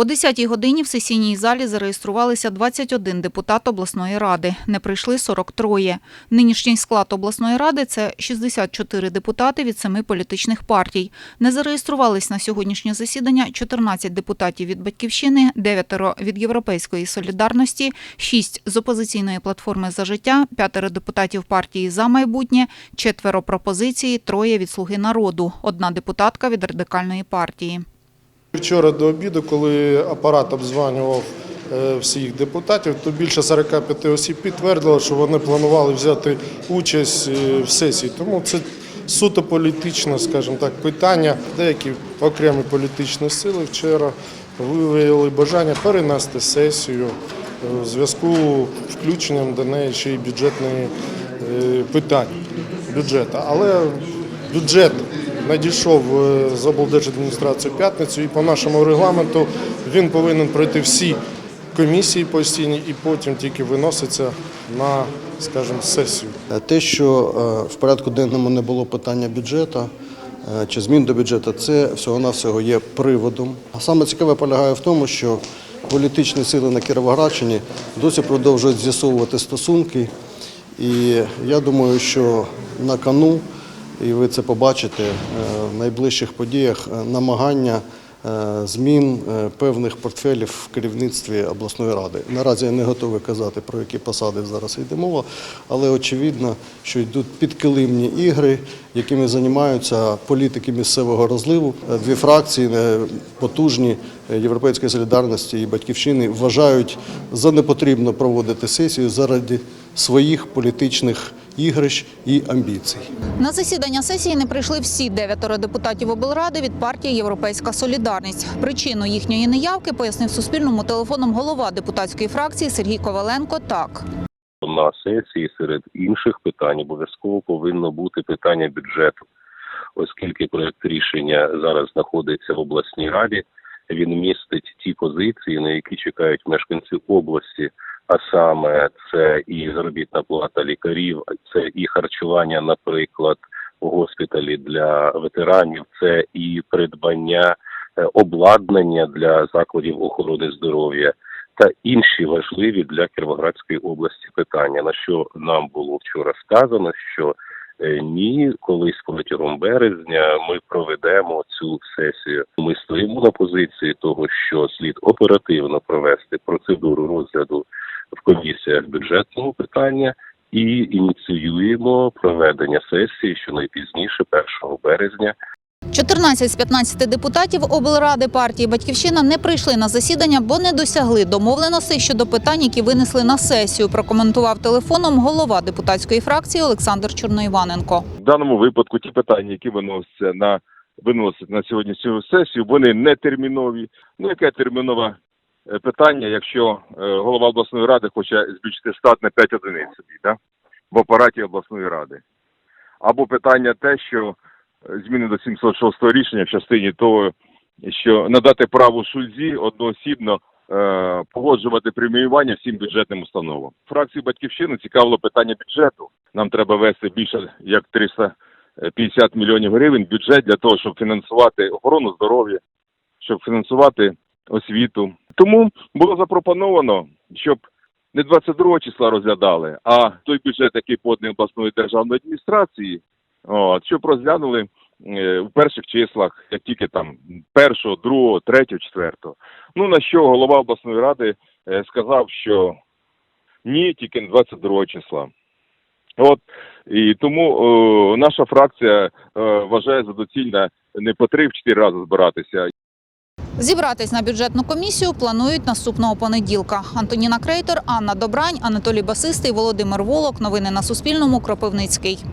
О 10-й годині в сесійній залі зареєструвалися 21 депутат обласної ради. Не прийшли 43. Нинішній склад обласної ради – це 64 депутати від семи політичних партій. Не зареєструвались на сьогоднішнє засідання 14 депутатів від «Батьківщини», 9 від «Європейської солідарності», 6 з опозиційної платформи «За життя», 5 депутатів партії «За майбутнє», 4 пропозиції, 3 від «Слуги народу», одна депутатка від радикальної партії. Вчора до обіду, коли апарат обзванював е, всіх депутатів, то більше 45 осіб підтвердило, що вони планували взяти участь е, в сесії. Тому це суто політичне, скажімо так, питання. Деякі окремі політичні сили вчора виявили бажання перенести сесію е, в зв'язку з включенням до неї ще й бюджетної питання бюджету. Але бюджет надійшов е, з облдержадміністрації п'ятницю, і по нашому регламенту він повинен пройти всі комісії постійні і потім тільки виноситься на, скажімо, сесію. Те, що е, в порядку денному не було питання бюджету е, чи змін до бюджету, це всього-навсього є приводом. А саме цікаве полягає в тому, що політичні сили на Кіровоградщині досі продовжують з'ясовувати стосунки. І я думаю, що на кону, і ви це побачите е, в найближчих подіях, е, намагання е, змін певних портфелів в керівництві обласної ради. Наразі я не готовий казати, про які посади зараз йде мова, але очевидно, що йдуть підкилимні ігри, якими займаються політики місцевого розливу. Дві фракції потужні Європейської солідарності і Батьківщини вважають за непотрібно проводити сесію заради своїх політичних ігрищ і амбіцій. На засідання сесії не прийшли всі дев'ятеро депутатів облради від партії Європейська солідарність. Причину їхньої неявки пояснив Суспільному телефоном голова депутатської фракції Сергій Коваленко так. на сесії серед інших питань обов'язково повинно бути питання бюджету, оскільки проект рішення зараз знаходиться в обласній раді. Він містить ті позиції, на які чекають мешканці області. А саме це і заробітна плата лікарів, це і харчування, наприклад, в госпіталі для ветеранів, це і придбання е, обладнання для закладів охорони здоров'я та інші важливі для Кіровоградської області питання. На що нам було вчора сказано, що е, ні, колись протягом березня ми проведемо цю сесію. Ми стоїмо на позиції того, що слід оперативно провести процедуру розгляду в комісіях бюджетного питання. І ініціюємо проведення сесії щонайпізніше 1 березня 14 з 15 депутатів облради партії Батьківщина не прийшли на засідання, бо не досягли домовленостей щодо питань, які винесли на сесію. Прокоментував телефоном голова депутатської фракції Олександр Чорноїваненко. В даному випадку ті питання, які виносяться на виносять на сьогоднішню сесію, вони не термінові. Ну яке термінове е, питання, якщо е, голова обласної ради хоче збільшити штат на 5 одиниць собі, да? в апараті обласної ради. Або питання те, що е, зміни до 706 рішення в частині того, що надати право Шульзі одноосібно е, погоджувати преміювання всім бюджетним установам. Фракції Батьківщини цікавило питання бюджету. Нам треба вести більше як 350 мільйонів гривень бюджет для того, щоб фінансувати охорону здоров'я, щоб фінансувати освіту. Тому було запропоновано, щоб не 22 числа розглядали, а той бюджет, який поданий обласної державної адміністрації, от, щоб розглянули е, у перших числах, як тільки там першого, другого, третього, четвертого. Ну на що голова обласної ради е, сказав, що ні, тільки не 22 числа. От і тому е, наша фракція е, вважає за доцільне не по три в чотири рази збиратися, Зібратись на бюджетну комісію планують наступного понеділка. Антоніна Крейтор, Анна Добрань, Анатолій Басистий, Володимир Волок. Новини на Суспільному. Кропивницький.